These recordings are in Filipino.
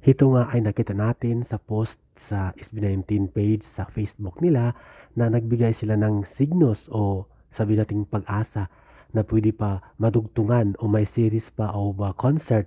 Ito nga ay nakita natin sa post sa SB19 page sa Facebook nila na nagbigay sila ng signos o sabi nating pag-asa na pwede pa madugtungan o may series pa o ba concert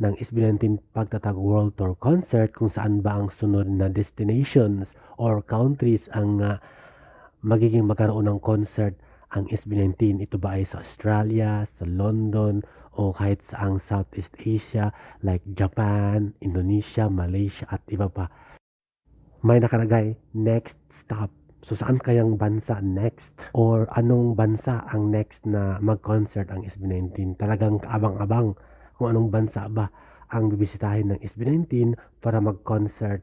ng SB19 Pagtatag World Tour Concert kung saan ba ang sunod na destinations or countries ang uh, magiging magkaroon ng concert ang SB19. Ito ba ay sa Australia, sa London, o kahit sa ang Southeast Asia like Japan, Indonesia, Malaysia at iba pa. May nakalagay, next stop. So saan kayang bansa next? Or anong bansa ang next na mag-concert ang SB19? Talagang kaabang-abang kung anong bansa ba ang bibisitahin ng SB19 para mag-concert.